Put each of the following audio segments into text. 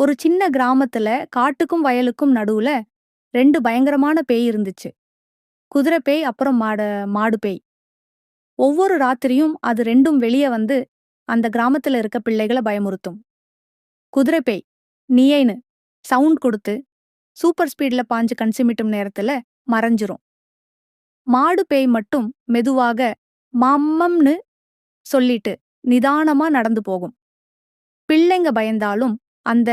ஒரு சின்ன கிராமத்துல காட்டுக்கும் வயலுக்கும் நடுவுல ரெண்டு பயங்கரமான பேய் இருந்துச்சு. குதிரை பேய் அப்புறம் மாட மாடு பேய். ஒவ்வொரு ராத்திரியும் அது ரெண்டும் வெளியே வந்து அந்த கிராமத்துல இருக்க பிள்ளைகளை பயமுறுத்தும். குதிரை பேய் நீயேன்னு சவுண்ட் கொடுத்து சூப்பர் ஸ்பீட்ல பாஞ்சு கன்சிமிட்டும் நேரத்துல மறைஞ்சிரும். மாடு பேய் மட்டும் மெதுவாக மம்மம்னு சொல்லிட்டு நிதானமா நடந்து போகும். பிள்ளைங்க பயந்தாலும் அந்த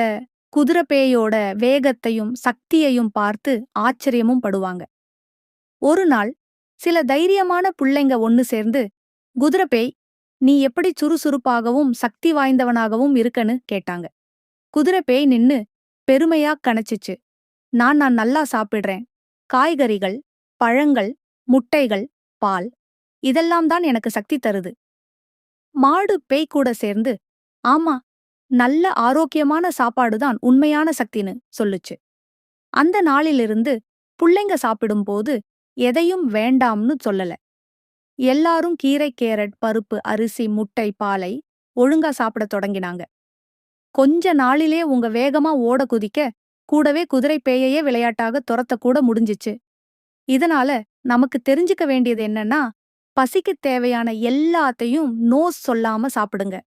குதிரப்பேயோட வேகத்தையும் சக்தியையும் பார்த்து ஆச்சரியமும் படுவாங்க. ஒரு நாள் சில தைரியமான புள்ளைங்க ஒன்னு சேர்ந்து குதிரப்பேய் நீ எப்படி சுறுசுறுப்பாகவும் சக்தி வாய்ந்தவனாகவும் இருக்கன்னு? கேட்டாங்க. குதிரை பேய் நின்னு பெருமையா கணச்சிச்சு நான் நான் நல்லா சாப்பிடுறேன். காய்கறிகள் பழங்கள் முட்டைகள் பால் இதெல்லாம் தான் எனக்கு சக்தி தருது. மாடு பேய் கூட சேர்ந்து ஆமா நல்ல ஆரோக்கியமான சாப்பாடுதான் உண்மையான சக்தின்னு சொல்லுச்சு. அந்த நாளிலிருந்து புள்ளைங்க சாப்பிடும்போது எதையும் வேண்டாம்னு சொல்லல. எல்லாரும் கீரை கேரட் பருப்பு அரிசி முட்டை பாலை ஒழுங்கா சாப்பிடத் தொடங்கினாங்க. கொஞ்ச நாளிலே உங்க வேகமா ஓட குதிக்க கூடவே குதிரை பேயையே விளையாட்டாக துரத்த கூட முடிஞ்சிச்சு. இதனால நமக்கு தெரிஞ்சுக்க வேண்டியது என்னன்னா பசிக்குத் தேவையான எல்லாத்தையும் நோஸ் சொல்லாம சாப்பிடுங்க.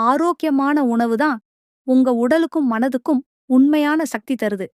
ஆரோக்கியமான உணவு தான் உங்க உடலுக்கும் மனதுக்கும் உண்மையான சக்தி தருது.